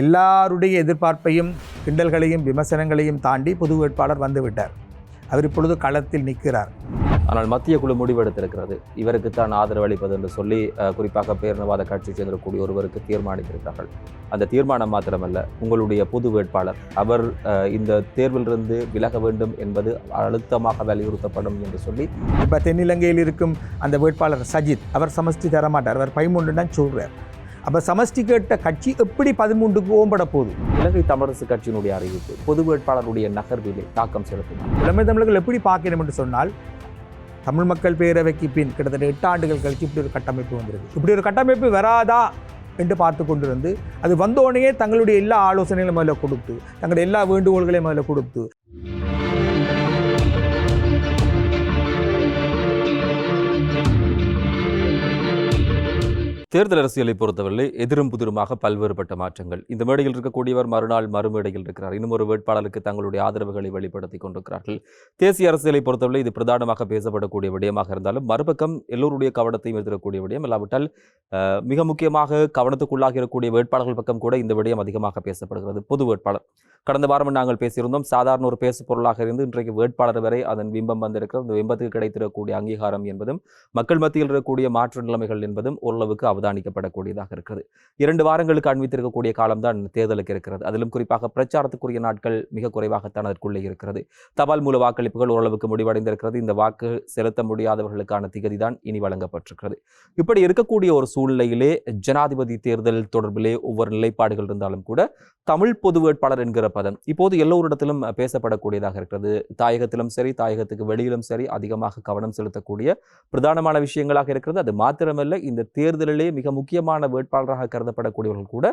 எல்லாருடைய எதிர்பார்ப்பையும் கிண்டல்களையும் விமர்சனங்களையும் தாண்டி புது வேட்பாளர் வந்துவிட்டார். அவர் இப்பொழுது களத்தில் நிற்கிறார். ஆனால் மத்திய குழு முடிவெடுத்திருக்கிறது. இவருக்கு தான் ஆதரவு அளிப்பது என்று சொல்லி குறிப்பாக பேரினவாத கட்சி சேர்ந்திருக்கக்கூடிய ஒருவருக்கு தீர்மானித்திருக்கிறார்கள். அந்த தீர்மானம் மாத்திரமல்ல உங்களுடைய பொது வேட்பாளர் அவர் இந்த தேர்விலிருந்து விலக வேண்டும் என்பது அழுத்தமாக வலியுறுத்தப்படும் என்று சொல்லி இப்போ தென்னிலங்கையில் இருக்கும் அந்த வேட்பாளர் சஜித் அவர் சமஷ்டி தர மாட்டார் அவர் தான் சொல்கிறார் அப்போ சமஷ்டி கேட்ட கட்சி எப்படி பதிமூன்றுக்கு ஓம்பட போகுது? இலங்கை தமிழரசு கட்சியினுடைய அறிவிப்பு பொது வேட்பாளருடைய நகர்விலே தாக்கம் செலுத்தும். இளமை தமிழர்கள் எப்படி பார்க்கணும் என்று சொன்னால் தமிழ் மக்கள் பேரவைக்கு பின் கிட்டத்தட்ட எட்டு ஆண்டுகள் கழிச்சு இப்படி ஒரு கட்டமைப்பு வந்திருக்கு. இப்படி ஒரு கட்டமைப்பு வராதா என்று பார்த்து கொண்டிருந்து அது வந்தோடனே தங்களுடைய எல்லா ஆலோசனைகளும் முதல்ல கொடுத்து தங்களுடைய எல்லா வேண்டுகோள்களையும் முதல்ல கொடுத்து தேர்தல் அரசியலை பொறுத்தவரை எதிரும் புதிருமாக பல்வேறுபட்ட மாற்றங்கள். இந்த மேடையில் இருக்கக்கூடியவர் மறுநாள் மறுமேடையில் இருக்கிறார். இன்னும் ஒரு வேட்பாளருக்கு தங்களுடைய ஆதரவுகளை வெளிப்படுத்தி கொண்டிருக்கிறார்கள். தேசிய அரசியலை பொறுத்தவரை இது பிரதானமாக பேசப்படக்கூடிய விடயமாக இருந்தாலும் மறுபக்கம் எல்லோருடைய கவனத்தையும் எதிரக்கூடிய விடயம் இல்லாவிட்டால் மிக முக்கியமாக கவனத்துக்குள்ளாக இருக்கக்கூடிய வேட்பாளர்கள் பக்கம் கூட இந்த விடயம் அதிகமாக பேசப்படுகிறது. பொது வேட்பாளர் கடந்த வாரம் நாங்கள் பேசியிருந்தோம். சாதாரண ஒரு பேசு பொருளாக இருந்து இன்றைக்கு வேட்பாளர் வரை அதன் பிம்பம் வந்திருக்கிறது. அந்த பிம்பத்துக்கு கிடைத்திருக்கக்கூடிய அங்கீகாரம் என்பதும் மக்கள் மத்தியில் இருக்கக்கூடிய மாற்று நிலைமைகள் என்பதும் ஓரளவுக்கு அவதானிக்கப்படக்கூடியதாக இருக்கிறது. இரண்டு வாரங்களுக்கு அண்மித்திருக்கக்கூடிய காலம்தான் தேர்தலுக்கு இருக்கிறது. அதிலும் குறிப்பாக பிரச்சாரத்துக்குரிய நாட்கள் மிக குறைவாகத்தான் அதற்குள்ளே இருக்கிறது. தபால் மூல வாக்களிப்புகள் ஓரளவுக்கு முடிவடைந்திருக்கிறது. இந்த வாக்கு செலுத்த முடியாதவர்களுக்கான திகதி தான் இனி வழங்கப்பட்டிருக்கிறது. இப்படி இருக்கக்கூடிய ஒரு சூழ்நிலையிலே ஜனாதிபதி தேர்தல் தொடர்பிலே ஒவ்வொரு நிலைப்பாடுகள் இருந்தாலும் கூட தமிழ் பொது வேட்பாளர் என்கிற பதம். இப்போது எல்லோரிடத்திலும் பேசப்படக்கூடியதாக இருக்கிறது. தாயகத்திலும் சரி தாயகத்துக்கு வெளியிலும் சரி அதிகமாக கவனம் செலுத்தக்கூடிய பிரதானமான விஷயங்களாக இருக்கிறது. அது மாத்திரமல்ல இந்த தேர்தலிலே மிக முக்கியமான வேட்பாளராக கருதப்படக்கூடியவர்கள் கூட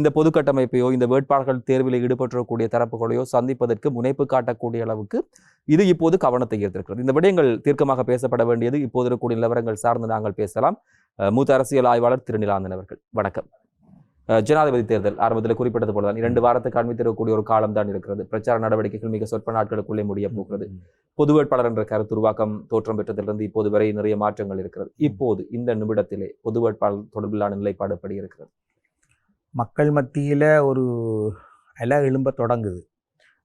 இந்த பொது கட்டமைப்பையோ இந்த வேட்பாளர்கள் தேர்வில் ஈடுபட்டிருக்கக்கூடிய தரப்புகளையோ சந்திப்பதற்கு முனைப்பு காட்டக்கூடிய அளவுக்கு இது இப்போது கவனத்தை ஈர்த்திருக்கிறது. இந்த விடயங்கள் தீர்க்கமாக பேசப்பட வேண்டியது. இப்போது இருக்கக்கூடிய நிலவரங்கள் சார்ந்து நாங்கள் பேசலாம். மூத்த அரசியல் ஆய்வாளர் திருநிலாந்தன் அவர்கள். வணக்கம். ஜனாதிபதி தேர்தல் ஆரம்பத்தில் குறிப்பிட்டது போலதான். இரண்டு வாரத்துக்கு அண்மித்திருக்கக்கூடிய ஒரு காலம் தான் இருக்கிறது. பிரச்சார நடவடிக்கைகள் மிக சொற்ப நாட்களுக்குள்ளே முடிய போகிறது. பொது வேட்பாளர் என்ற கருத்து உருவாக்கம் தோற்றம் பெற்றதிலிருந்து இப்போது வரை நிறைய மாற்றங்கள் இருக்கிறது. இப்போது இந்த நிமிடத்திலே பொது வேட்பாளர் தொடர்பிலான நிலைப்பாடு எப்படி இருக்கிறது? மக்கள் மத்தியில் ஒரு அலை எழும்ப தொடங்குது.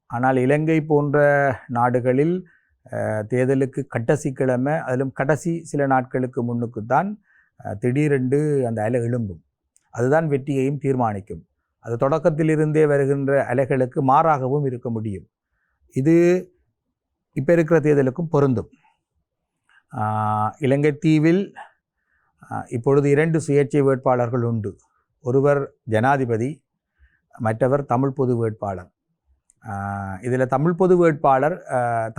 ஆனால் இலங்கை போன்ற நாடுகளில் தேர்தலுக்கு கடைசி கிழமை அதிலும் கடைசி சில நாட்களுக்கு முன்னுக்கு தான் திடீரென்று அந்த அலை எழும்பும். அதுதான் வெற்றியையும் தீர்மானிக்கும். அது தொடக்கத்திலிருந்தே வருகின்ற அலைகளுக்கு மாறாகவும் இருக்க முடியும். இது இப்போ இருக்கிற தேர்தலுக்கும் பொருந்தும். இலங்கை தீவில் இப்பொழுது இரண்டு சுயேட்சை வேட்பாளர்கள் உண்டு. ஒருவர் ஜனாதிபதி மற்றவர் தமிழ் பொது வேட்பாளர். இதில் தமிழ் பொது வேட்பாளர்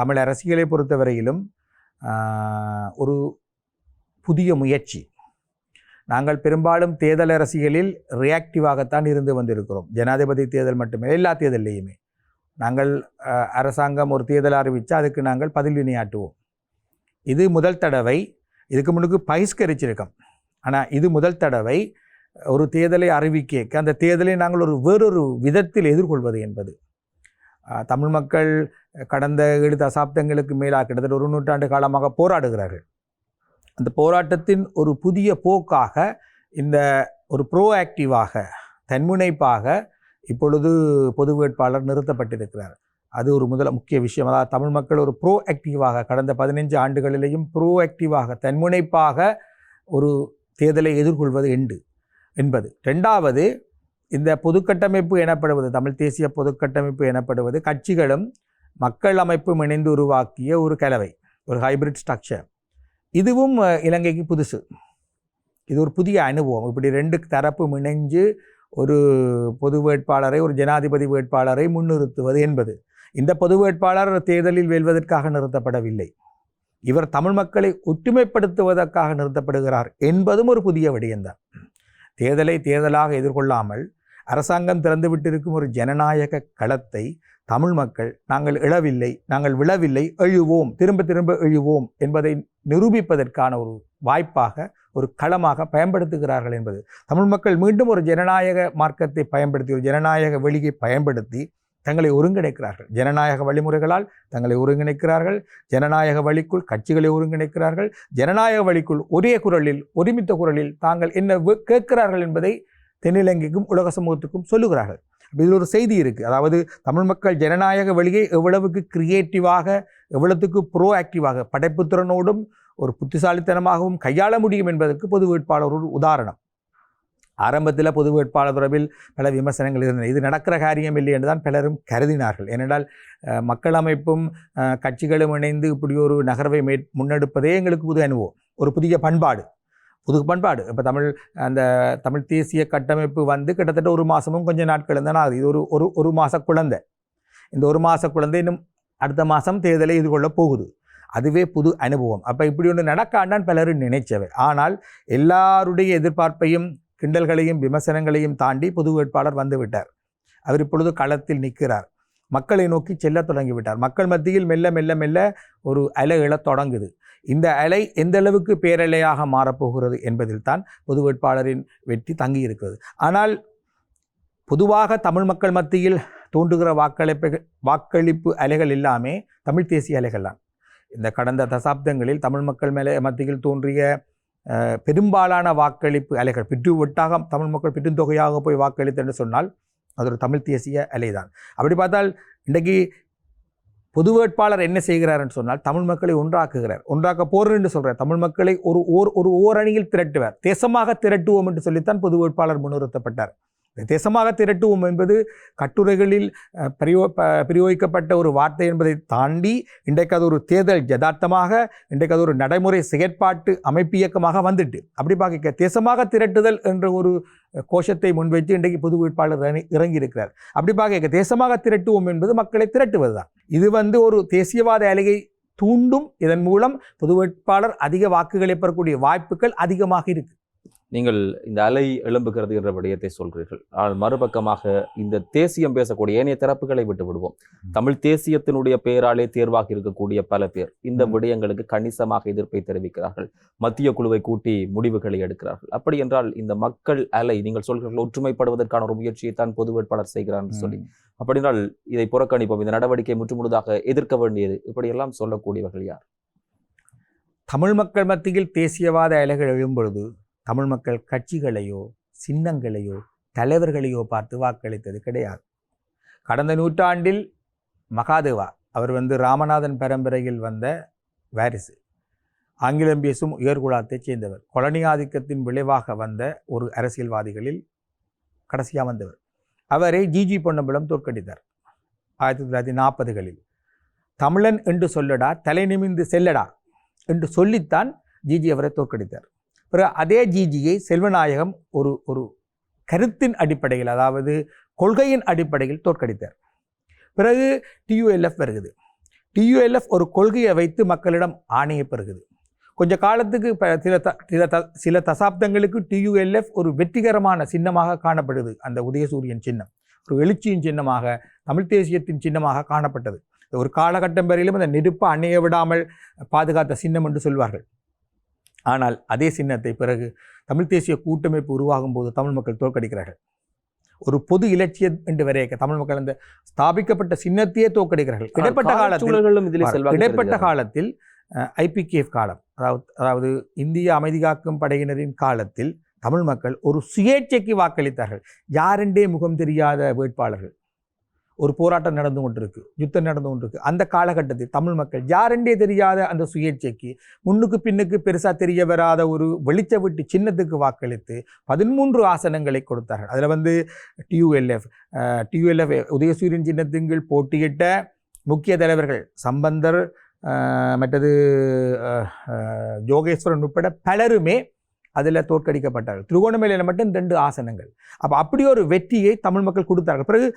தமிழ் அரசியலை பொறுத்தவரையிலும் ஒரு புதிய முயற்சி. நாங்கள் பெரும்பாலும் தேர்தல் அரசியலில் ரியாக்டிவாகத்தான் இருந்து வந்திருக்கிறோம். ஜனாதிபதி தேர்தல் மட்டுமே எல்லா தேர்தலையுமே நாங்கள் அரசாங்கம் ஒரு தேர்தல் அறிவித்தால் அதுக்கு நாங்கள் பதில் வினையாட்டுவோம் இது முதல் தடவை இதுக்கு முன்னுக்கு பகிஷ்கரிச்சிருக்கோம். ஆனால் இது முதல் தடவை ஒரு தேர்தலை அறிவிக்க அந்த தேர்தலை நாங்கள் ஒரு வேறொரு விதத்தில் எதிர்கொள்வது என்பது. தமிழ் மக்கள் கடந்த ஏழு அசாப்தங்களுக்கு மேலாக கிட்டத்தட்ட ஒரு நூற்றாண்டு காலமாக போராடுகிறார்கள். அந்த போராட்டத்தின் ஒரு புதிய போக்காக இந்த ஒரு ப்ரோ ஆக்டிவாக தன்முனைப்பாக இப்பொழுது பொது வேட்பாளர் நிறுத்தப்பட்டிருக்கிறார். அது ஒரு முதல முக்கிய விஷயம். அதாவது தமிழ் மக்கள் ஒரு ப்ரோ ஆக்டிவாக கடந்த பதினைஞ்சு ஆண்டுகளிலேயும் ப்ரோ ஆக்டிவாக தன்முனைப்பாக ஒரு தேர்தலை எதிர்கொள்வது எண்டு என்பது. ரெண்டாவது இந்த பொதுக்கட்டமைப்பு எனப்படுவது தமிழ் தேசிய பொதுக்கட்டமைப்பு எனப்படுவது கட்சிகளும் மக்கள் அமைப்பும் இணைந்து உருவாக்கிய ஒரு கலவை ஒரு ஹைபிரிட் ஸ்ட்ரக்சர் இதுவும் இலங்கைக்கு புதுசு. இது ஒரு புதிய அனுபவம். இப்படி ரெண்டு தரப்பும் இணைஞ்சு ஒரு பொது வேட்பாளரை ஒரு ஜனாதிபதி வேட்பாளரை முன்னிறுத்துவது என்பது. இந்த பொது வேட்பாளர் தேர்தலில் வெல்வதற்காக நிறுத்தப்படவில்லை. இவர் தமிழ் மக்களை ஒற்றுமைப்படுத்துவதற்காக நிறுத்தப்படுகிறார் என்பதும் ஒரு புதிய விடயம்தான். தேர்தலை தேர்தலாக எதிர்கொள்ளாமல் அரசாங்கம் திறந்துவிட்டிருக்கும் ஒரு ஜனநாயக களத்தை தமிழ் மக்கள் நாங்கள் இழவில்லை நாங்கள் விழவில்லை எழுவோம் திரும்ப திரும்ப எழுவோம் என்பதை நிரூபிப்பதற்கான ஒரு வாய்ப்பாக ஒரு களமாக பயன்படுத்துகிறார்கள் என்பது. தமிழ் மக்கள் மீண்டும் ஒரு ஜனநாயக மார்க்கத்தை பயன்படுத்தி ஒரு ஜனநாயக வெளியை பயன்படுத்தி தங்களை ஒருங்கிணைக்கிறார்கள். ஜனநாயக வழிமுறைகளால் தங்களை ஒருங்கிணைக்கிறார்கள். ஜனநாயக வழிக்குள் கட்சிகளை ஒருங்கிணைக்கிறார்கள். ஜனநாயக வழிக்குள் ஒரே குரலில் ஒருமித்த குரலில் தாங்கள் என்ன கேட்கிறார்கள் என்பதை தென்னிலங்கைக்கும் உலக சமூகத்துக்கும் சொல்லுகிறார்கள். இதில் ஒரு செய்தி இருக்குது அதாவது தமிழ் மக்கள் ஜனநாயக வழியை எவ்வளவுக்கு கிரியேட்டிவாக எவ்வளவுக்கு ப்ரோ ஆக்டிவாக படைப்புத்திறனோடும் ஒரு புத்திசாலித்தனமாகவும் கையாள முடியும் என்பதற்கு பொது வேட்பாளர் ஒரு உதாரணம். ஆரம்பத்தில் பொது வேட்பாளர் தொடர்பில் பல விமர்சனங்கள் இருந்தன. இது நடக்கிற காரியம் இல்லை என்று தான் பலரும் கருதினார்கள். ஏனென்றால் மக்கள் அமைப்பும் கட்சிகளும் இணைந்து இப்படி ஒரு நகர்வை மே முன்னெடுப்பதே எங்களுக்கு புது அனுபவம். ஒரு புதிய பண்பாடு. புது பண்பாடு. இப்போ தமிழ் அந்த தமிழ் தேசிய கட்டமைப்பு வந்து கிட்டத்தட்ட ஒரு மாதமும் கொஞ்சம் நாட்கள் இருந்தால் ஆகுது. இது ஒரு ஒரு ஒரு மாத குழந்தை. இந்த ஒரு மாத குழந்தை இன்னும் அடுத்த மாதம் தேர்தலை எதிர்கொள்ள போகுது. அதுவே புது அனுபவம். அப்போ இப்படி ஒன்று நடக்காண்டான் பலரும் நினைச்சவை ஆனால் எல்லாருடைய எதிர்பார்ப்பையும் கிண்டல்களையும் விமர்சனங்களையும் தாண்டி பொது வேட்பாளர் வந்துவிட்டார் அவர் இப்பொழுது களத்தில் நிற்கிறார். மக்களை நோக்கி செல்ல தொடங்கிவிட்டார் மக்கள் மத்தியில் மெல்ல மெல்ல மெல்ல ஒரு அலை எழத் தொடங்குது. இந்த அலை எந்த அளவுக்கு பேரலையாக மாறப்போகிறது என்பதில் தான் பொது வேட்பாளரின் வெற்றி தங்கி இருக்கிறது ஆனால் பொதுவாக தமிழ் மக்கள் மத்தியில் தோன்றுகிற வாக்களிப்பு வாக்களிப்பு அலைகள் எல்லாமே தமிழ் தேசிய அலைகள் தான் இந்த கடந்த தசாப்தங்களில் தமிழ் மக்கள் மேலே மத்தியில் தோன்றிய பெரும்பாலான வாக்களிப்பு அலைகள் பிற்று ஒட்டாக தமிழ் மக்கள் பெருந்தொகையாக போய் வாக்களித்து என்று சொன்னால் அது ஒரு தமிழ் தேசிய அலை தான் அப்படி பார்த்தால் இன்றைக்கு பொது வேட்பாளர் என்ன செய்கிறார்னு சொன்னால் தமிழ் மக்களை ஒன்றாக்குகிறார். ஒன்றாக்க போர் என்று சொல்கிறார் தமிழ் மக்களை ஒரு ஓர் ஒரு ஓரணியில் திரட்டுவார். தேசமாக திரட்டுவோம் என்று சொல்லித்தான் பொது வேட்பாளர் முன்னிறுத்தப்பட்டார். தேசமாக திரட்டுவோம் என்பது கட்டுரைகளில் பிரயோ ப- பிரயோகிக்கப்பட்ட ஒரு வார்த்தை என்பதை தாண்டி இன்றைக்கு அது ஒரு தேர்தல் யதார்த்தமாக இன்றைக்கு அது ஒரு நடைமுறை செயற்பாட்டு அமைப்பு இயக்கமாக வந்துட்டு அப்படி பார்க்க தேசமாக திரட்டுதல் என்ற ஒரு கோஷத்தை முன்வைத்து இன்றைக்கு பொது வேட்பாளர் இறங்கி- இறங்கியிருக்கிறார். அப்படி பார்க்க தேசமாக திரட்டுவோம் என்பது மக்களை திரட்டுவது தான் இது வந்து ஒரு தேசியவாத அலையை தூண்டும். இதன் மூலம் பொது வேட்பாளர் அதிக வாக்குகளை பெறக்கூடிய வாய்ப்புகள் அதிகமாக இருக்கு. நீங்கள் இந்த அலை எழும்புகிறது என்ற விடயத்தை சொல்கிறீர்கள். ஆனால் மறுபக்கமாக இந்த தேசியம் பேசக்கூடிய ஏனைய தரப்புகளை விட்டு விடுவோம். தமிழ் தேசியத்தினுடைய பெயராலே தேர்வாகி இருக்கக்கூடிய பல பேர் இந்த. விடயங்களுக்கு கணிசமாக எதிர்ப்பை தெரிவிக்கிறார்கள். மத்திய குழுவை கூட்டி முடிவுகளை எடுக்கிறார்கள். அப்படி என்றால் இந்த மக்கள் அலை நீங்கள் சொல்கிறீர்கள் ஒற்றுமைப்படுவதற்கான ஒரு முயற்சியை தான் பொது வேட்பாளர் செய்கிறார் என்று சொல்லி. அப்படி என்றால் இதை புறக்கணிப்போம். இந்த நடவடிக்கை முற்றுமுழுதாக எதிர்க்க வேண்டியது இப்படியெல்லாம் சொல்லக்கூடியவர்கள் யார்? தமிழ் மக்கள் மத்தியில் தேசியவாத அலைகள் எழும்பொழுது தமிழ் மக்கள் கட்சிகளையோ சின்னங்களையோ தலைவர்களையோ பார்த்து வாக்களித்தது கிடையாது. கடந்த நூற்றாண்டில் மகாதேவா அவர் வந்து ராமநாதன் பரம்பரையில் வந்த வாரிசு. ஆங்கிலம் பேசும் உயர்குலாத்தைச் சேர்ந்தவர். கொலனி ஆதிக்கத்தின் விளைவாக வந்த ஒரு அரசியல்வாதிகளில் கடைசியாக வந்தவர். அவரை ஜிஜி பொன்னம்பலம் தோற்கடித்தார் ஆயிரத்தி தொள்ளாயிரத்தி நாற்பதுகளில். தமிழன் என்று சொல்லடா தலை நிமிர்ந்து செல்லடா என்று சொல்லித்தான் ஜிஜி அவரை தோற்கடித்தார். பிறகு அதே ஜிஜியை செல்வநாயகம் ஒரு ஒரு கருத்தின் அடிப்படையில் அதாவது கொள்கையின் அடிப்படையில் தோற்கடித்தார். பிறகு டியூஎல்எஃப் வருகிறது டியூஎல்எஃப் ஒரு கொள்கையை வைத்து மக்களிடம் ஆணையை பெறுகிறது கொஞ்ச காலத்துக்கு ப- சில த சில த சில தசாப்தங்களுக்கு டியூஎல்எஃப் ஒரு வெற்றிகரமான சின்னமாக காணப்படுது. அந்த உதயசூரியன் சின்னம். ஒரு எழுச்சியின் சின்னமாக தமிழ் தேசியத்தின் சின்னமாக காணப்பட்டது. ஒரு காலகட்டம் வரையிலும் அந்த நெருப்பு அணைய விடாமல் பாதுகாத்த சின்னம் என்று சொல்வார்கள். ஆனால் அதே சின்னத்தை பிறகு தமிழ் தேசிய கூட்டமைப்பு உருவாகும் போது தமிழ் மக்கள் தோற்கடிக்கிறார்கள். ஒரு பொது இலட்சியம் என்று வரையக்க தமிழ் மக்கள் அந்த ஸ்தாபிக்கப்பட்ட சின்னத்தையே தோற்கடிக்கிறார்கள். இடைப்பட்ட காலத்தில் இடைப்பட்ட. காலத்தில் ஐபிகேஎஃப் காலம் அதாவது அதாவது இந்திய அமைதி காக்கும் படையினரின் காலத்தில் தமிழ் மக்கள் ஒரு சுயேட்சைக்கு வாக்களித்தார்கள். யாரென்றே முகம் தெரியாத வேட்பாளர்கள். ஒரு போராட்டம் நடந்து கொண்டிருக்கு யுத்தம் நடந்து கொண்டிருக்கு. அந்த காலகட்டத்தில் தமிழ் மக்கள் யாரெண்டே தெரியாத அந்த சுயேட்சைக்கு முன்னுக்கு பின்னுக்கு பெருசாக தெரிய வராத ஒரு வெளிச்ச விட்டு சின்னத்துக்கு வாக்களித்து பதிமூன்று ஆசனங்களை கொடுத்தார்கள். அதில் வந்து டியூஎல்எஃப் டியூஎல்எஃப் உதயசூரியன் சின்னத்துங்கள் போட்டியிட்ட முக்கிய தலைவர்கள் சம்பந்தர் மற்றது யோகேஸ்வரன் உட்பட பலருமே அதில் தோற்கடிக்கப்பட்டார்கள். திருகோணமலையில் மட்டும் ரெண்டு ஆசனங்கள். அப்போ அப்படி ஒரு வெற்றியை தமிழ் மக்கள் கொடுத்தார்கள். பிறகு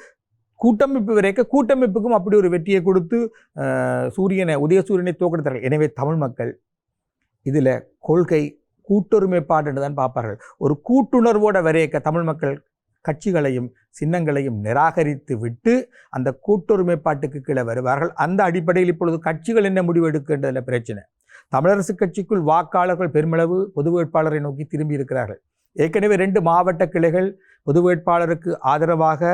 கூட்டமைப்பு வரைக்க கூட்டமைப்புக்கும் அப்படி ஒரு வெற்றியை கொடுத்து சூரியனை உதயசூரியனை தோக்கெடுத்தார்கள் எனவே தமிழ் மக்கள் இதில் கொள்கை கூட்டுரிமைப்பாடுன்னு தான் பார்ப்பார்கள். ஒரு கூட்டுணர்வோட வரையக்க தமிழ் மக்கள் கட்சிகளையும் சின்னங்களையும் நிராகரித்து விட்டு அந்த கூட்டுரிமைப்பாட்டுக்கு கீழே வருவார்கள். அந்த அடிப்படையில் இப்பொழுது கட்சிகள் என்ன முடிவு எடுக்கின்றதில் பிரச்சனை? தமிழரசு கட்சிக்குள் வாக்காளர்கள் பெருமளவு பொது வேட்பாளரை நோக்கி திரும்பி இருக்கிறார்கள். ஏற்கனவே ரெண்டு மாவட்ட கிளைகள் பொது வேட்பாளருக்கு ஆதரவாக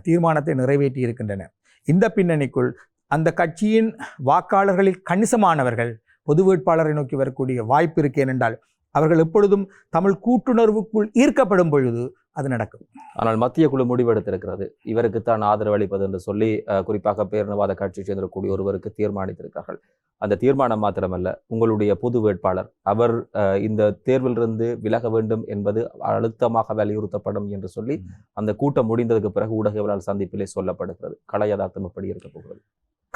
தீர்மானத்தை நிறைவேற்றி இருக்கின்றன. இந்த பின்னணிக்குள் அந்த கட்சியின் வாக்காளர்களில் கணிசமானவர்கள் பொது வேட்பாளரை நோக்கி வரக்கூடிய வாய்ப்பு இருக்கு ஏனென்றால் அவர்கள் எப்பொழுதும் தமிழ் கூட்டுணர்வுக்குள் ஈர்க்கப்படும் பொழுது அது நடக்கும். ஆனால் மத்திய குழு முடிவெடுத்திருக்கிறது. இவருக்குத்தான் ஆதரவு அளிப்பது என்று சொல்லி குறிப்பாக பேரினவாத கட்சியை சேர்ந்திருக்கக்கூடிய ஒருவருக்கு தீர்மானித்திருக்கிறார்கள். அந்த தீர்மானம் மாத்திரமல்ல உங்களுடைய பொது வேட்பாளர் அவர் இந்த தேர்விலிருந்து விலக வேண்டும் என்பது அழுத்தமாக வலியுறுத்தப்படும் என்று சொல்லி. அந்த கூட்டம் முடிந்ததுக்கு பிறகு ஊடகவியலாளர் சந்திப்பிலே சொல்லப்படுகிறது. கள யதார்த்தம் எப்படி இருக்க போகிறது?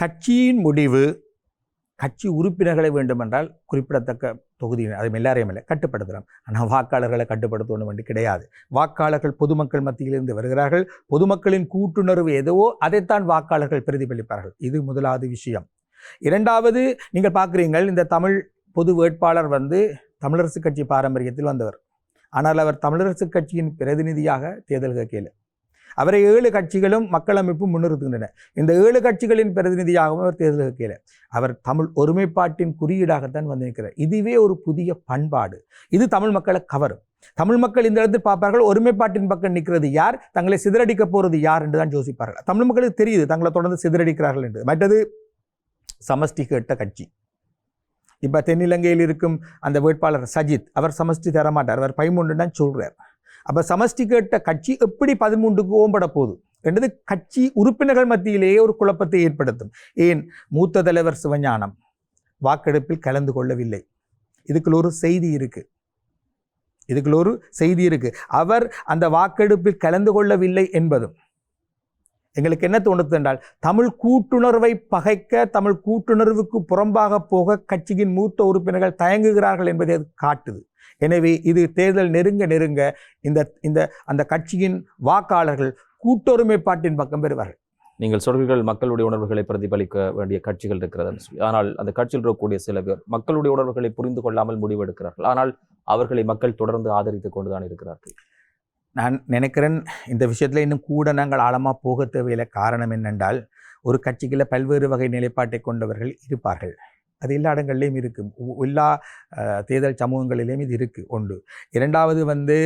கட்சியின் முடிவு கட்சி உறுப்பினர்களை வேண்டுமென்றால் குறிப்பிடத்தக்க தொகுதியினர் அது எல்லாரையும் இல்லை கட்டுப்படுத்தலாம். ஆனால் வாக்காளர்களை கட்டுப்படுத்தணும் என்று கிடையாது. வாக்காளர்கள் பொதுமக்கள் மத்தியிலிருந்து வருகிறார்கள். பொதுமக்களின் கூட்டுணர்வு எதுவோ அதைத்தான் வாக்காளர்கள் பிரதிபலிப்பார்கள். இது முதலாவது விஷயம். இரண்டாவது நீங்கள் பார்க்குறீங்கள் இந்த தமிழ் பொது வேட்பாளர் வந்து தமிழரசு கட்சி பாரம்பரியத்தில் வந்தவர். ஆனால் அவர் தமிழரசு கட்சியின் பிரதிநிதியாக தேர்தல் கேட்கல அவரை ஏழு கட்சிகளும் மக்கள் அமைப்பும் முன்னிறுத்துகின்றன. இந்த ஏழு கட்சிகளின் பிரதிநிதியாகவும் அவர் தேர்தல் கேட்கல அவர் தமிழ் ஒருமைப்பாட்டின் குறியீடாகத்தான் வந்து நிற்கிறார். இதுவே ஒரு புதிய பண்பாடு. இது தமிழ் மக்களை கவரும். தமிழ் மக்கள் இந்த இடத்தில் பார்ப்பார்கள் ஒருமைப்பாட்டின் பக்கம் நிற்கிறது யார்? தங்களை சிதறடிக்க போகிறது யார் என்று தான் யோசிப்பார்கள். தமிழ் மக்களுக்கு தெரியுது தங்களை தொடர்ந்து சிதறடிக்கிறார்கள் என்று. மற்றது சமஷ்டி கேட்ட கட்சி. இப்போ தென்னிலங்கையில் இருக்கும் அந்த வேட்பாளர் சஜித் அவர் சமஷ்டி தரமாட்டார். அவர் பதிமூன்று தான் சொல்கிறார் அப்போ சமஷ்டி கேட்ட கட்சி எப்படி பதிமூன்றுக்கு ஓம்பட போகுது? என்றது கட்சி உறுப்பினர்கள் மத்தியிலேயே ஒரு குழப்பத்தை ஏற்படுத்தும். ஏன்? மூத்த தலைவர் சிவஞானம் வாக்கெடுப்பில் கலந்து கொள்ளவில்லை. இதுக்குள்ள ஒரு செய்தி இருக்குது இதுக்குள்ள ஒரு செய்தி இருக்குது அவர் அந்த வாக்கெடுப்பில் கலந்து கொள்ளவில்லை என்பதும் எங்களுக்கு என்ன தோணுது என்றால் தமிழ் கூட்டுணர்வை பகைக்க தமிழ் கூட்டுணர்வுக்கு புறம்பாக போக கட்சியின் மூத்த உறுப்பினர்கள் தயங்குகிறார்கள் என்பதை அது காட்டுது. எனவே இது தேர்தல் நெருங்க நெருங்க இந்த இந்த அந்த கட்சியின் வாக்காளர்கள் கூட்டொருமைப்பாட்டின் பக்கம் பெறுவார்கள் நீங்கள் சொல்கிறீர்கள் மக்களுடைய உணர்வுகளை பிரதிபலிக்க வேண்டிய கட்சிகள் இருக்கிறது ஆனால் அந்த கட்சியில் இருக்கக்கூடிய சில பேர் மக்களுடைய உணர்வுகளை புரிந்து கொள்ளாமல் முடிவெடுக்கிறார்கள். ஆனால் அவர்களை மக்கள் தொடர்ந்து ஆதரித்துக் கொண்டுதான் இருக்கிறார்கள். நான் நினைக்கிறேன் இந்த விஷயத்தில் இன்னும் கூட நாங்கள் ஆழமாக போக தேவையில்லை. காரணம் என்னென்றால் ஒரு கட்சிகளில் பல்வேறு வகை நிலைப்பாட்டை கொண்டவர்கள் இருப்பார்கள். அது எல்லா இடங்கள்லேயும் இருக்குது உ- எல்லா தேர்தல் சமூகங்களிலேயும் இது இருக்குது ஒன்று இரண்டாவது வந்து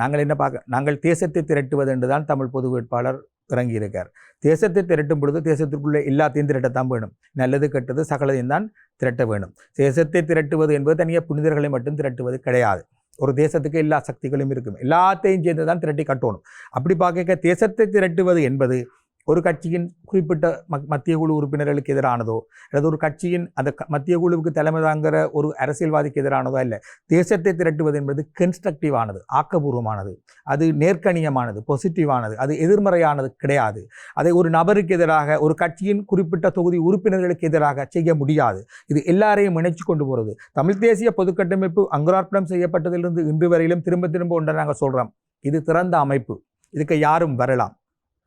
நாங்கள் என்ன பார்க்க நாங்கள் தேசத்தை திரட்டுவது என்று தான் தமிழ் பொது வேட்பாளர் இறங்கியிருக்கார். தேசத்தை திரட்டும் பொழுது தேசத்திற்குள்ளே எல்லாத்தையும் திரட்டத்தான் வேணும். நல்லது கெட்டது சகலதையும் தான் திரட்ட வேணும். தேசத்தை திரட்டுவது என்பது தனியாக புனிதர்களை மட்டும் திரட்டுவது கிடையாது. ஒரு தேசத்துக்கு எல்லா சக்திகளும் இருக்கும். எல்லாத்தையும் சேர்ந்து தான் திரட்டி கட்டணும். அப்படி பார்க்க தேசத்தை திரட்டுவது என்பது ஒரு கட்சியின் குறிப்பிட்ட மக்- மத்திய குழு உறுப்பினர்களுக்கு எதிரானதோ அல்லது ஒரு கட்சியின் அந்த க- மத்திய குழுவுக்கு தலைமை தாங்குகிற ஒரு அரசியல்வாதிக்கு எதிரானதோ இல்லை தேசத்தை திரட்டுவது என்பது கன்ஸ்ட்ரக்டிவானது ஆக்கபூர்வமானது. அது நேர்கணியமானது பொசிட்டிவானது அது எதிர்மறையானது கிடையாது. அதை ஒரு நபருக்கு எதிராக ஒரு கட்சியின் குறிப்பிட்ட தொகுதி உறுப்பினர்களுக்கு எதிராக செய்ய முடியாது. இது எல்லாரையும் இணைச்சு கொண்டு போகிறது தமிழ் தேசிய பொதுக்கட்டமைப்பு அங்குரார்ப்பணம் செய்யப்பட்டதிலிருந்து இன்று வரையிலும் திரும்ப திரும்ப ஒன்றை நாங்கள் சொல்கிறோம் இது திறந்த அமைப்பு. இதுக்கு யாரும் வரலாம்.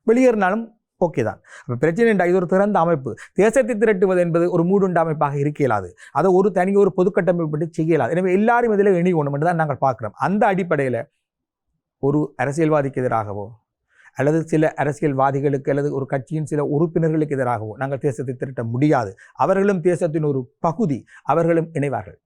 வெளியேறினாலும் ஓகே தான். அப்போ பிரச்சனை என்றால் இது ஒரு திறந்த அமைப்பு. தேசத்தை திரட்டுவது என்பது ஒரு மூடுண்ட அமைப்பாக இருக்க இயலாது. அதை ஒரு தனி ஒரு பொதுக்கட்டமைப்பு செய்ய இயலாது. எனவே எல்லாரும் இதில் இணை என்று தான் நாங்கள் பார்க்குறோம். அந்த அடிப்படையில் ஒரு அரசியல்வாதிக்கு எதிராகவோ அல்லது சில அரசியல்வாதிகளுக்கு அல்லது ஒரு கட்சியின் சில உறுப்பினர்களுக்கு எதிராகவோ நாங்கள் தேசத்தை திரட்ட முடியாது. அவர்களும் தேசத்தின் ஒரு பகுதி. அவர்களும் இணைவார்கள்.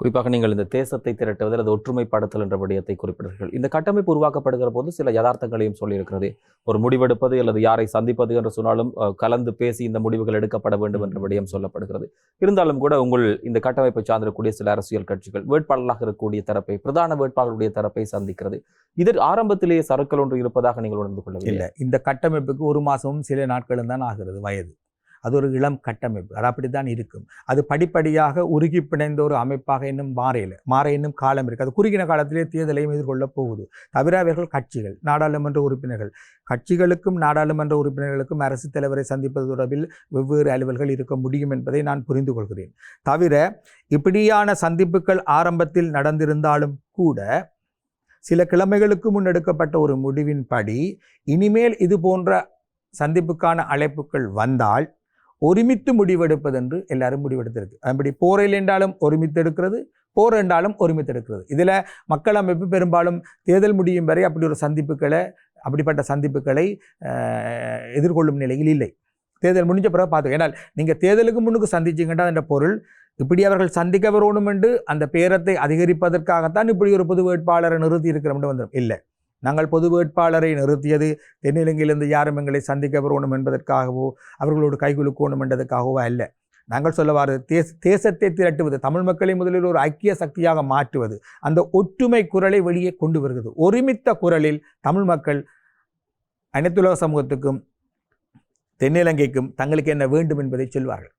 குறிப்பாக நீங்கள் இந்த தேசத்தை திரட்டுவது அல்லது ஒற்றுமைப்படுத்தல் என்ற விடயத்தை குறிப்பிடுகிறீர்கள். இந்த கட்டமைப்பு உருவாக்கப்படுகிற போது சில யதார்த்தங்களையும் சொல்லியிருக்கிறது. ஒரு முடிவெடுப்பது அல்லது யாரை சந்திப்பது என்று சொன்னாலும் கலந்து பேசி இந்த முடிவுகள் எடுக்கப்பட வேண்டும் என்ற விடயம் சொல்லப்படுகிறது. இருந்தாலும் கூட உங்கள் இந்த கட்டமைப்பை சார்ந்திருக்கக்கூடிய சில அரசியல் கட்சிகள் வேட்பாளராக இருக்கக்கூடிய தரப்பை பிரதான வேட்பாளருடைய தரப்பை சந்திக்கிறது. இதற்கு ஆரம்பத்திலேயே சறுக்கல் ஒன்று இருப்பதாக நீங்கள் உணர்ந்து கொள்ளவில்லை இந்த கட்டமைப்புக்கு ஒரு மாதமும் சில நாட்களும் தான் ஆகிறது வயது. அது ஒரு இளம் கட்டமைப்பு. அது அப்படித்தான் இருக்கும். அது படிப்படியாக உருகி பிணைந்த ஒரு அமைப்பாக இன்னும் மாறையில் மாற இன்னும் காலம் இருக்குது அது குறுகின காலத்திலே தேர்தலையும் எதிர்கொள்ளப் போகுது. தவிர அவர்கள் கட்சிகள் நாடாளுமன்ற உறுப்பினர்கள். கட்சிகளுக்கும் நாடாளுமன்ற உறுப்பினர்களுக்கும் அரசு தலைவரை சந்திப்பது தொடர்பில் வெவ்வேறு அலுவல்கள் இருக்க முடியும் என்பதை நான் புரிந்து கொள்கிறேன். தவிர இப்படியான சந்திப்புகள் ஆரம்பத்தில் நடந்திருந்தாலும் கூட சில கிழமைகளுக்கு முன் எடுக்கப்பட்ட ஒரு முடிவின்படி இனிமேல் இது போன்ற சந்திப்புக்கான அழைப்புகள் வந்தால் ஒருமித்து முடிவெடுப்பதென்று எல்லாரும் முடிவெடுத்திருக்கு. அப்படி போரில் என்றாலும் ஒருமித்து எடுக்கிறது போர் என்றாலும் ஒருமித்து எடுக்கிறது. இதில் மக்கள் அமைப்பு பெரும்பாலும் தேர்தல் முடியும் வரை அப்படி ஒரு சந்திப்புகளை அப்படிப்பட்ட சந்திப்புகளை எதிர்கொள்ளும் நிலையில் இல்லை. தேர்தல் முடிஞ்ச பிறகு பார்த்து ஏன்னால் நீங்கள் தேர்தலுக்கு முன்னுக்கு சந்திச்சிங்கன்னா என்ற பொருள் இப்படி அவர்கள் சந்திக்க வரணும் என்று அந்த பேரத்தை அதிகரிப்பதற்காகத்தான் இப்படி ஒரு பொது வேட்பாளரை நிறுத்தி இருக்கிறோம்னு வந்துடும் இல்லை. நாங்கள் பொது வேட்பாளரை நிறுத்தியது தென்னிலங்கையிலிருந்து யாரும் எங்களை சந்திக்க வரணும் என்பதற்காகவோ அவர்களோடு கைகுலுக்கணும் என்பதற்காகவோ அல்ல. நாங்கள் சொல்லவாறு தேச தேசத்தை திரட்டுவது தமிழ் மக்களை முதலில் ஒரு ஐக்கிய சக்தியாக மாற்றுவது அந்த ஒற்றுமை குரலை வெளியே கொண்டு வருகிறது. ஒருமித்த குரலில் தமிழ் மக்கள் அனைத்துலக சமூகத்துக்கும் தென்னிலங்கைக்கும் தங்களுக்கு என்ன வேண்டும் என்பதை சொல்வார்கள்.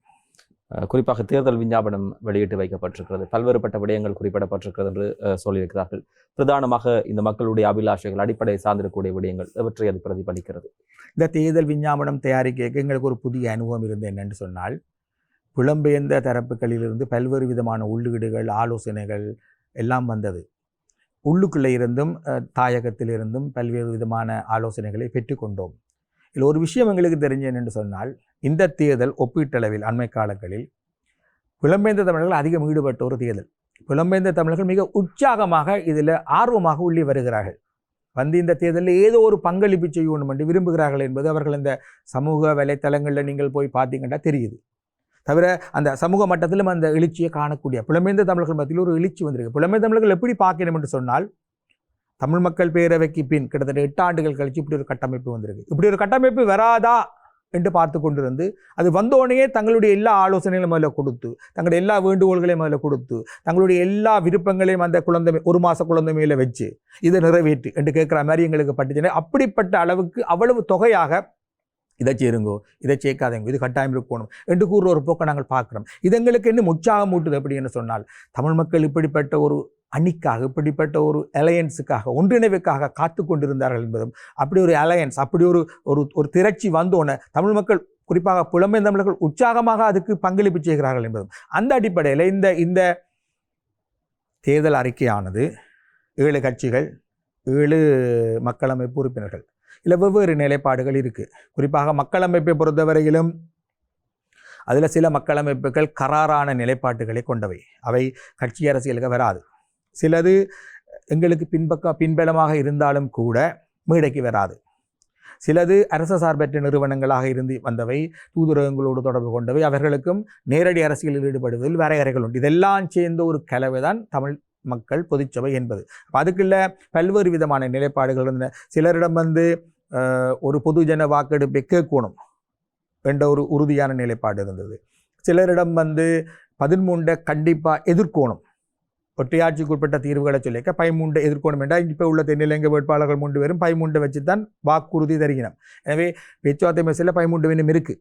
குறிப்பாக தேர்தல் விஞ்ஞாபனம் வெளியிட்டு வைக்கப்பட்டிருக்கிறது. பல்வேறுபட்ட விடயங்கள் குறிப்பிடப்பட்டிருக்கிறது என்று சொல்லியிருக்கிறார்கள். பிரதானமாக இந்த மக்களுடைய அபிலாஷைகள் அடிப்படை சார்ந்திருக்கக்கூடிய விடயங்கள் இவற்றை அது பிரதிபலிக்கிறது? இந்த தேர்தல் விஞ்ஞாபனம் தயாரிக்க எங்களுக்கு ஒரு புதிய அனுபவம் இருந்தது என்னென்று சொன்னால் புலம்பெயர்ந்த தரப்புகளிலிருந்து பல்வேறு விதமான உள்ளீடுகள் ஆலோசனைகள் எல்லாம் வந்தது. உள்ளுக்குள்ளே இருந்தும் தாயகத்திலிருந்தும் பல்வேறு விதமான ஆலோசனைகளை பெற்றுக்கொண்டோம். இதில் ஒரு விஷயம் எங்களுக்கு தெரிஞ்சேன் என்னென்று சொன்னால் இந்த தேர்தல் ஒப்பீட்டளவில் அண்மை காலங்களில் புலம்பெயர்ந்த தமிழர்கள் அதிகம் ஈடுபட்ட ஒரு தேர்தல். புலம்பெயர்ந்த தமிழர்கள் மிக உற்சாகமாக இதில் ஆர்வமாக உள்ளே வருகிறார்கள். வந்து இந்த தேர்தலில் ஏதோ ஒரு பங்களிப்பு செய்யணும் என்று விரும்புகிறார்கள் என்பது அவர்கள் இந்த சமூக வலைத்தளங்களில் நீங்கள் போய் பார்த்தீங்கன்னா தெரியுது. தவிர அந்த சமூக மட்டத்திலும் அந்த எழுச்சியை காணக்கூடிய புலமைந்த தமிழர்கள் மத்தியில் ஒரு எழுச்சி வந்திருக்கு. புலமைந்த தமிழர்கள் எப்படி பார்க்கணும் என்று சொன்னால் தமிழ் மக்கள் பேரவைக்கு பின் கிட்டத்தட்ட எட்டு ஆண்டுகள் கழித்து இப்படி ஒரு கட்டமைப்பு வந்திருக்கு. இப்படி ஒரு கட்டமைப்பு வராதா என்று பார்த்து கொண்டிருந்து அது வந்தோடனே தங்களுடைய எல்லா ஆலோசனைகளையும் முதல்ல கொடுத்து தங்களுடைய எல்லா வேண்டுகோள்களையும் முதல்ல கொடுத்து தங்களுடைய எல்லா விருப்பங்களையும் அந்த குழந்தை ஒரு மாத குழந்தை மேலே வச்சு இதை நிறைவேற்று என்று கேட்குற மாதிரி எங்களுக்கு பட்டுச்சுன்னா அப்படிப்பட்ட அளவுக்கு அவ்வளவு தொகையாக இதை சேருங்கோ இதை சேர்க்காதீங்க இது கட்டாயம் இருக்கணும் என்று கூறுற ஒரு போக்கை நாங்கள் பார்க்குறோம். இது எங்களுக்கு இன்னும் உற்சாகம் ஊட்டுது அப்படின்னு சொன்னால் தமிழ் மக்கள் இப்படிப்பட்ட ஒரு அணிக்காக இப்படிப்பட்ட ஒரு அலையன்ஸுக்காக ஒன்றிணைவுக்காக காத்து கொண்டிருந்தார்கள் என்பதும் அப்படி ஒரு அலையன்ஸ் அப்படி ஒரு ஒரு ஒரு திரட்சி வந்தோன்னே தமிழ் மக்கள் குறிப்பாக புலம்பெயர் தமிழர்கள் உற்சாகமாக அதுக்கு பங்களிப்பு செய்கிறார்கள் என்பதும் அந்த அடிப்படையில் இந்த இந்த தேர்தல் அறிக்கையானது ஏழு கட்சிகள் ஏழு மக்களமைப்பு உறுப்பினர்கள் இதில் வெவ்வேறு நிலைப்பாடுகள் இருக்குது குறிப்பாக மக்களமைப்பை பொறுத்தவரையிலும் அதில் சில மக்களமைப்புகள் கராரான நிலைப்பாட்டுகளை கொண்டவை. அவை கட்சி அரசியலுக்கு வராது. சிலது எங்களுக்கு பின்பக்க பின்பலமாக இருந்தாலும் கூட மேடைக்கு வராது. சிலது அரச சார்பற்ற நிறுவனங்களாக இருந்து வந்தவை தூதரகங்களோடு தொடர்பு கொண்டவை அவர்களுக்கும் நேரடி அரசியலில் ஈடுபடுவதில் வரையறைகள் உண்டு. இதெல்லாம் சேர்ந்த ஒரு கலவை தான் தமிழ் மக்கள் பொதுச்சபை என்பது. அப்ப அதுக்குள்ள பல்வேறு விதமான நிலைப்பாடுகள் இருந்தன. சிலரிடம் வந்து ஒரு பொதுஜன வாக்கெடுப்பை கேட்கணும் என்ற ஒரு உறுதியான நிலைப்பாடு இருந்தது. சிலரிடம் வந்து பதிமூண்டை கண்டிப்பாக எதிர்க்கணும். ஒற்றையாட்சிக்குட்பட்ட தீர்வுகளை சொல்லிக்க பயமூண்டை எதிர்கொள்ளும் என்றால் இப்போ உள்ள தென்னிலங்கை வேட்பாளர்கள் மூன்று பேரும் பயமூண்டை வச்சு தான் வாக்குறுதி தருகினோம் எனவே பேச்சுவார்த்தை மெசில் பயமூண்டு வேணும் இருக்குது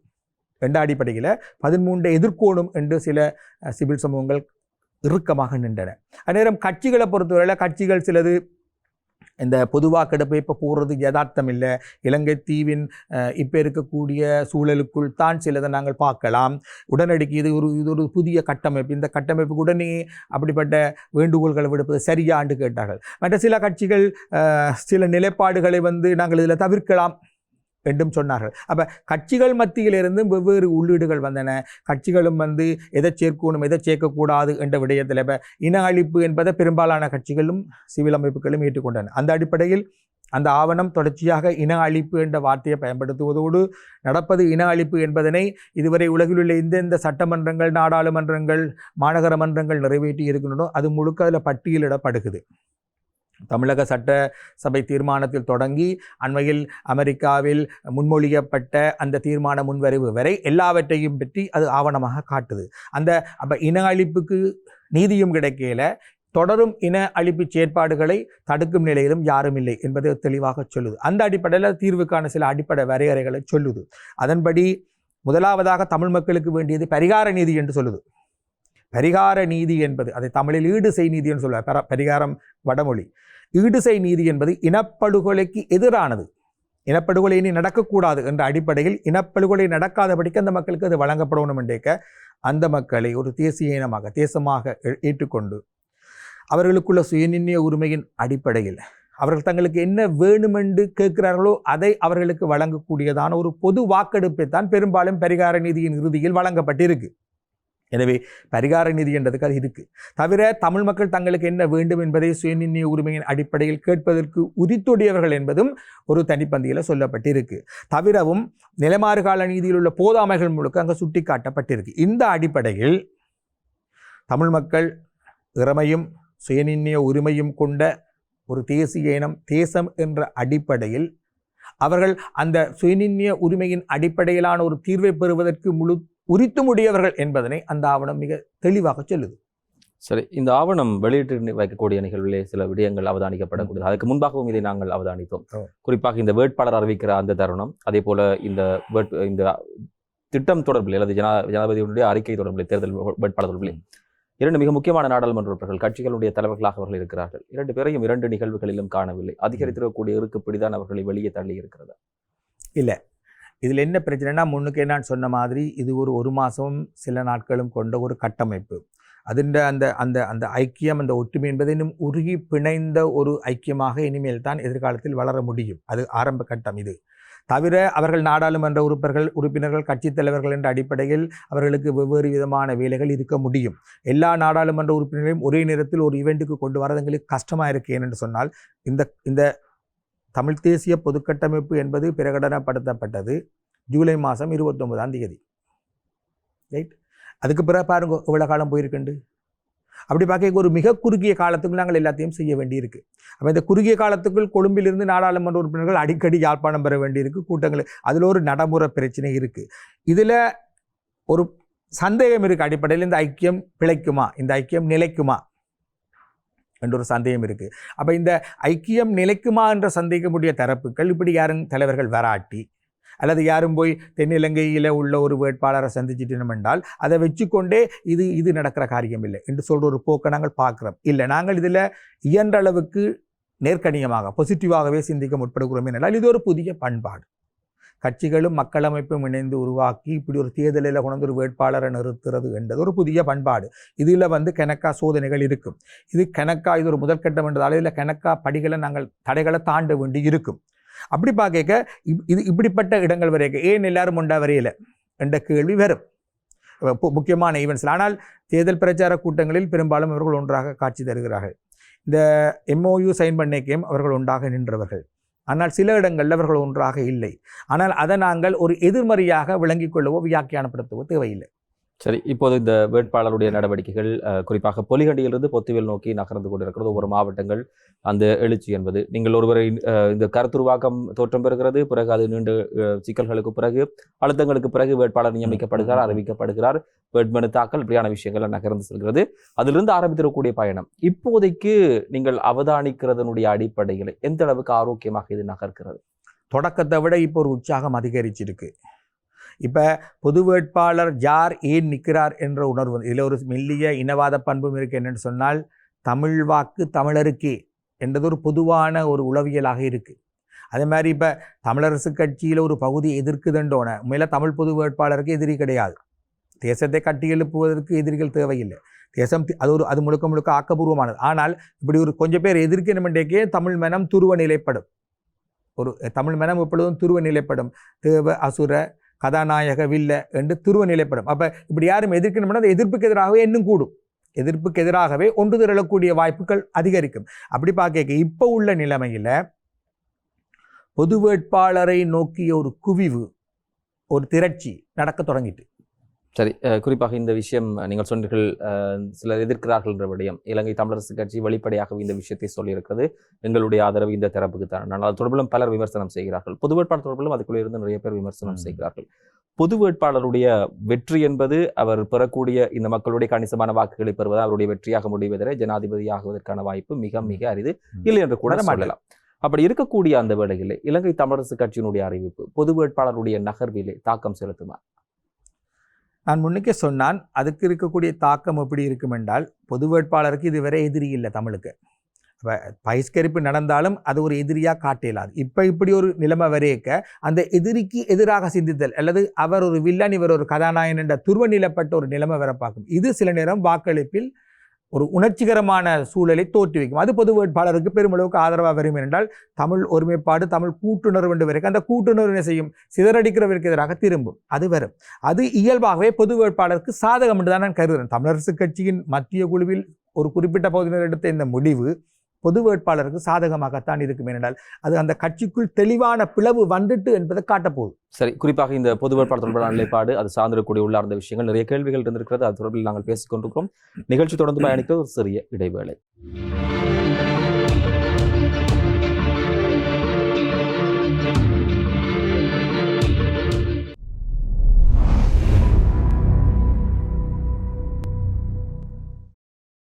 ரெண்டு அடிப்படையில் பதிமூண்டை எதிர்கோணும் என்று சில சிவில் சமூகங்கள் இறுக்கமாக நின்றன. அந்நேரம் கட்சிகளை பொறுத்தவரையில் கட்சிகள் சிலது இந்த பொதுவாக வாக்கெடுப்பை இப்போ போடுறது யதார்த்தம் இல்லை. இலங்கை தீவின் இப்போ இருக்கக்கூடிய சூழலுக்குள் தான் சிலதை நாங்கள் பார்க்கலாம். உடனடிக்கு இது ஒரு இது ஒரு புதிய கட்டமைப்பு. இந்த கட்டமைப்புக்கு உடனே அப்படிப்பட்ட வேண்டுகோள்களை விடுப்பது சரியாண்டு கேட்டார்கள். மற்ற சில கட்சிகள் சில நிலைப்பாடுகளை வந்து நாங்கள் இதில் தவிர்க்கலாம். என்றும் சொன்னார்கள். அப்போ கட்சிகள் மத்தியிலிருந்து வெவ்வேறு உள்ளீடுகள் வந்தன. கட்சிகளும் வந்து எதை சேர்க்கணும் எதை சேர்க்கக்கூடாது என்ற விடயத்தில் இப்போ இன அழிப்பு என்பதை பெரும்பாலான கட்சிகளும் சிவில் அமைப்புகளும் ஏற்றுக்கொண்டன. அந்த அடிப்படையில் அந்த ஆவணம் தொடர்ச்சியாக இன அழிப்பு என்ற வார்த்தையை பயன்படுத்துவதோடு நடப்பது இன அழிப்பு என்பதனை இதுவரை உலகில் உள்ள எந்தெந்த சட்டமன்றங்கள் நாடாளுமன்றங்கள் மாநகர மன்றங்கள் நிறைவேற்றி இருக்கின்றனோ அது முழுக்க அதில் பட்டியலிடப்படுகிறது. தமிழக சட்ட சபை தீர்மானத்தில் தொடங்கி அண்மையில் அமெரிக்காவில் முன்மொழியப்பட்ட அந்த தீர்மான முன்வரைவு வரை எல்லாவற்றையும் பற்றி அது ஆவணமாக காட்டுது. அந்த அப்போ இன அழிப்புக்கு நீதியும் கிடைக்கல தொடரும் இன அழிப்பு செயற்பாடுகளை தடுக்கும் நிலையிலும் யாரும் இல்லை என்பது தெளிவாக சொல்லுது. அந்த அடிப்படையில் தீர்வுக்கான சில அடிப்படை வரையறைகளை சொல்லுது. அதன்படி முதலாவதாக தமிழ் மக்களுக்கு வேண்டியது பரிகார நீதி என்று சொல்லுது. பரிகார நீதி என்பது அதை தமிழில் ஈடு செய் சொல்லுவார் பரிகாரம் வடமொழி. ஈடு செய் நீதி என்பது இனப்படுகொலைக்கு எதிரானது. இனப்படுகொலை இனி நடக்கக்கூடாது என்ற அடிப்படையில் இனப்படுகொலை நடக்காதபடிக்கு அந்த மக்களுக்கு அது வழங்கப்படணும் என்றேக்க அந்த மக்களை ஒரு தேசிய இனமாக தேசமாக ஏ- ஏற்றுக்கொண்டு அவர்களுக்குள்ள சுயநிர்ணய உரிமையின் அடிப்படையில் அவர்கள் தங்களுக்கு என்ன வேணுமென்று கேட்கிறார்களோ அதை அவர்களுக்கு வழங்கக்கூடியதான ஒரு பொது வாக்கெடுப்பை தான் பெரும்பாலும் பரிகார நீதியின் இறுதியில் வழங்கப்பட்டிருக்கு. எனவே பரிகார நிதி என்றதுக்கு அது இருக்கு தவிர தமிழ் மக்கள் தங்களுக்கு என்ன வேண்டும் என்பதை சுயநிர்ணய உரிமையின் அடிப்படையில் கேட்பதற்கு உரித்துடையவர்கள் என்பதும் ஒரு தனிப்பந்தியில் சொல்லப்பட்டிருக்கு. தவிரவும் நிலமாறுகால நீதியில் உள்ள போதாமைகள் முழுக்க அங்கே சுட்டிக்காட்டப்பட்டிருக்கு. இந்த அடிப்படையில் தமிழ் மக்கள் இறமையும் சுயநிர்ணய உரிமையும் கொண்ட ஒரு தேசிய இனம் தேசம் என்ற அடிப்படையில் அவர்கள் அந்த சுயநிர்ணய உரிமையின் அடிப்படையிலான ஒரு தீர்வை பெறுவதற்கு முழு உரித்துமுடையவர்கள் என்பதனை அந்த ஆவணம் மிக தெளிவாக சொல்லுது. சரி இந்த ஆவணம் வெளியிட்டு வைக்கக்கூடிய நிகழ்விலே சில விடயங்கள் அவதானிக்கப்படக்கூடியது. அதுக்கு முன்பாகவும் இதை நாங்கள் அவதானித்தோம். குறிப்பாக இந்த வேட்பாளர் அறிவிக்கிற அந்த தருணம் அதே போல இந்த வேட் இந்த திட்டம் தொடர்பில் அல்லது ஜனா ஜனாதிபதியுடைய அறிக்கை தொடர்பில் தேர்தல் வேட்பாளர் தொடர்பில் இரண்டு மிக முக்கியமான நாடாளுமன்ற உறுப்பினர்கள் கட்சிகளுடைய தலைவர்களாக அவர்கள் இருக்கிறார்கள். இரண்டு பேரையும் இரண்டு நிகழ்வுகளிலும் காணவில்லை. அதிகரித்திருக்கக்கூடிய இருக்குப்பிடிதான் அவர்களை வெளியே தள்ளி இருக்கிறதா இதில் என்ன பிரச்சனைனா முன்னுக்கு நான் சொன்ன மாதிரி இது ஒரு ஒரு மாதமும் சில நாட்களும் கொண்ட ஒரு கட்டமைப்பு. அதுண்ட அந்த அந்த அந்த ஐக்கியம் அந்த ஒற்றுமை என்பது இன்னும் உருகி பிணைந்த ஒரு ஐக்கியமாக இனிமேல் தான் எதிர்காலத்தில் வளர முடியும். அது ஆரம்ப கட்டம் இது. தவிர அவர்கள் நாடாளுமன்ற உறுப்பினர்கள் உறுப்பினர்கள் கட்சித் தலைவர்கள் என்ற அடிப்படையில் அவர்களுக்கு வெவ்வேறு விதமான வேலைகள் இருக்க முடியும். எல்லா நாடாளுமன்ற உறுப்பினர்களையும் ஒரே நேரத்தில் ஒரு ஈவெண்ட்டுக்கு கொண்டு வரது எங்களுக்கு கஷ்டமாக இருக்கு. ஏனென்று சொன்னால் இந்த இந்த தமிழ் தேசிய பொதுக்கட்டமைப்பு என்பது பிரகடனப்படுத்தப்பட்டது ஜூலை மாதம் இருபத்தொன்பதாம் தேதி. ரைட் அதுக்கு பிறகு பாருங்க இவ்வளோ காலம் போயிருக்குண்டு? அப்படி பார்க்க ஒரு மிக குறுகிய காலத்துக்குள் நாங்கள் எல்லாத்தையும் செய்ய வேண்டியிருக்கு. அப்போ இந்த குறுகிய காலத்துக்குள் கொழும்பிலிருந்து நாடாளுமன்ற உறுப்பினர்கள் அடிக்கடி யாழ்ப்பாணம் பெற வேண்டியிருக்கு கூட்டங்கள் அதில் ஒரு நடைமுறை பிரச்சனை இருக்குது இதில் ஒரு சந்தேகம் இருக்குது அடிப்படையில் இந்த ஐக்கியம் பிழைக்குமா இந்த ஐக்கியம் நிலைக்குமா? என்ற ஒரு சந்தேகம் இருக்குது அப்போ இந்த ஐக்கியம் நிலைக்குமா என்ற சந்தேகமுடைய தரப்புகள் இப்படி யாரும் தலைவர்கள் வராட்டி அல்லது யாரும் போய் தென்னிலங்கையில் உள்ள ஒரு வேட்பாளரை சந்திச்சிட்டோம் என்றால் அதை வச்சுக்கொண்டே இது இது நடக்கிற காரியம் இல்லை என்று சொல்கிற ஒரு போக்கை நாங்கள் பார்க்குறோம். இல்லை நாங்கள் இதில் இயன்ற அளவுக்கு நேர்கணியமாக பாசிட்டிவாகவே சிந்திக்க முற்படுகிறோம் என்றால் இது ஒரு புதிய பண்பாடு. கட்சிகளும் மக்களமைப்பும் இணைந்து உருவாக்கி இப்படி ஒரு தேர்தலில் கொண்டு ஒரு வேட்பாளரை நிறுத்துறது என்றது ஒரு புதிய பண்பாடு. இதில் வந்து கணக்கா சோதனைகள் இருக்கும். இது கணக்கா இது ஒரு முதற்கட்டம் என்றதால் இதில் கணக்கா படிகளை நாங்கள் தடைகளை தாண்ட வேண்டி இருக்கும். அப்படி பார்க்க இது இப்படிப்பட்ட இடங்கள் வரைக்கும் ஏன் எல்லாரும் உண்டா வரையில? என்ற கேள்வி வரும். முக்கியமான ஈவெண்ட்ஸில் ஆனால் தேர்தல் பிரச்சார கூட்டங்களில் பெரும்பாலும் அவர்கள் ஒன்றாக காட்சி தருகிறார்கள். இந்த எம்ஓயு சைன் பண்ணிக்கையும் அவர்கள் ஒன்றாக நின்றவர்கள். ஆனால் சில இடங்களில் அவர்கள் ஒன்றாக இல்லை. ஆனால் அதை நாங்கள் ஒரு எதிர்மறையாக விளங்கிக் கொள்ளவோ வியாக்கியானப்படுத்தவோ தேவையில்லை. சரி இப்போது இந்த வேட்பாளருடைய நடவடிக்கைகள் குறிப்பாக பொலிகண்டியிலிருந்து பொத்துவேல் நோக்கி நகர்ந்து கொண்டிருக்கிறது. ஒவ்வொரு மாவட்டங்கள் அந்த எழுச்சி என்பது. நீங்கள் ஒருவரை இந்த கருத்துருவாக்கம் தோற்றம் பெறுகிறது பிறகு அது நீண்ட சிக்கல்களுக்கு பிறகு அழுத்தங்களுக்கு பிறகு வேட்பாளர் நியமிக்கப்படுகிறார் அறிவிக்கப்படுகிறார். வேட்புமனு தாக்கல் இப்படியான விஷயங்கள் நகர்ந்து செல்கிறது. அதிலிருந்து ஆரம்பித்திருக்கக்கூடிய பயணம். இப்போதைக்கு நீங்கள் அவதானிக்கிறதனுடைய அடிப்படையில் எந்த அளவுக்கு ஆரோக்கியமாக இது நகர்கிறது? தொடக்கத்தை விட இப்போ ஒரு உற்சாகம் அதிகரிச்சிருக்கு. இப்போ பொது வேட்பாளர் யார் ஏன் நிற்கிறார் என்ற உணர்வு. இதில் ஒரு மெல்லிய இனவாத பண்பும் இருக்கு. என்னென்னு சொன்னால் தமிழ் வாக்கு தமிழருக்கே என்றது ஒரு பொதுவான ஒரு உளவியலாக இருக்குது அதே மாதிரி இப்போ தமிழரசு கட்சியில் ஒரு பகுதி எதிர்க்குதுன்றோன உண்மையில் தமிழ் பொது வேட்பாளருக்கு எதிரி கிடையாது. தேசத்தை கட்டி எழுப்புவதற்கு எதிரிகள் தேவையில்லை. தேசம் அது ஒரு அது முழுக்க முழுக்க ஆக்கப்பூர்வமானது. ஆனால் இப்படி ஒரு கொஞ்சம் பேர் எதிர்க்கணுமென்றே தமிழ் மனம் துருவ நிலைப்படும். ஒரு தமிழ் மனம் எப்பொழுதும் துருவ நிலைப்படும். தேவ அசுர கதாநாயக வில்ல என்று துருவ நிலைப்படும் அப்போ இப்படி யாரும் எதிர்க்கணும்னா அந்த எதிர்ப்புக்கு எதிராகவே இன்னும் கூடும். எதிர்ப்புக்கு எதிராகவே ஒன்று திரளக்கூடிய வாய்ப்புகள் அதிகரிக்கும். அப்படி பார்க்க இப்போ உள்ள நிலைமையில் பொது வேட்பாளரை நோக்கிய ஒரு குவிவு ஒரு திரட்சி நடக்க தொடங்கிட்டு. சரி குறிப்பாக இந்த விஷயம் நீங்கள் சொன்னீர்கள் சிலர் எதிர்க்கிறார்கள் என்ற விடயம். இலங்கை தமிழரசு கட்சி வெளிப்படையாக இந்த விஷயத்தை சொல்லியிருக்கிறது. எங்களுடைய ஆதரவு இந்த தரப்புக்கு தான் ஆனால் அது தொடர்பிலும் பலர் விமர்சனம் செய்கிறார்கள். பொது வேட்பாளர் தொடர்பிலும் அதுக்குள்ளே இருந்து நிறைய பேர் விமர்சனம். செய்கிறார்கள். பொது வேட்பாளருடைய வெற்றி என்பது அவர் பெறக்கூடிய இந்த மக்களுடைய கணிசமான வாக்குகளை பெறுவது அவருடைய வெற்றியாக முடிவதே ஜனாதிபதி ஆகுவதற்கான வாய்ப்பு மிக மிக அரிது. இல்லை என்று கூட. சொல்லலாம் அப்படி இருக்கக்கூடிய அந்த வேளையிலே இலங்கை தமிழரசு கட்சியினுடைய அறிவிப்பு பொது வேட்பாளருடைய நகர்விலே தாக்கம் செலுத்துமா? நான் முன்னுக்கே சொன்னான் அதுக்கு இருக்கக்கூடிய தாக்கம் எப்படி இருக்கும் என்றால் பொது வேட்பாளருக்கு இதுவரை எதிரி இல்லை தமிழுக்கு. அப்போ பகிஷ்கரிப்பு நடந்தாலும் அது ஒரு எதிரியாக காட்டலாது. இப்போ இப்படி ஒரு நிலைமை வரையக்க அந்த எதிரிக்கு எதிராக சிந்தித்தல் அல்லது அவர் ஒரு வில்லன் இவர் ஒரு கதாநாயகன் என்ற துருவ நிலப்பட்ட ஒரு நிலைமை வர பார்க்கும். இது சில நேரம் வாக்களிப்பில் ஒரு உணர்ச்சிகரமான சூழலை தோற்றுவிக்கும் அது பொது வேட்பாளருக்கு பெருமளவுக்கு ஆதரவாக வரும் என்றால் தமிழ் ஒருமைப்பாடு தமிழ் கூட்டுணர்வு என்று வரைக்கும் அந்த கூட்டுணர்வு என்ன செய்யும்? சிதறடிக்கிறவருக்கு எதிராக திரும்பும். அது வரும். அது இயல்பாகவே பொது வேட்பாளருக்கு சாதகம் என்று தான் நான் கருதுகிறேன் தமிழரசு கட்சியின் மத்திய குழுவில் ஒரு குறிப்பிட்ட பகுதியினர் எடுத்த இந்த முடிவு பொது வேட்பாளருக்கு சாதகமாகத்தான் இருக்கும் ஏனென்றால் அது அந்த கட்சிக்குள் தெளிவான பிளவு வந்துட்டு என்பதை காட்டப்போகுது. சரி குறிப்பாக இந்த பொது வேட்பாளர் தொடர்பான நிலைப்பாடு அது சார்ந்திருக்கக்கூடிய உள்ளார்ந்த விஷயங்கள் நிறைய கேள்விகள் இருந்திருக்கிறது. அது தொடர்பில் நாங்கள் பேசிக்கொண்டிருக்கிறோம். நிகழ்ச்சி தொடர்ந்து பயணிக்க ஒரு சிறிய இடைவேளை.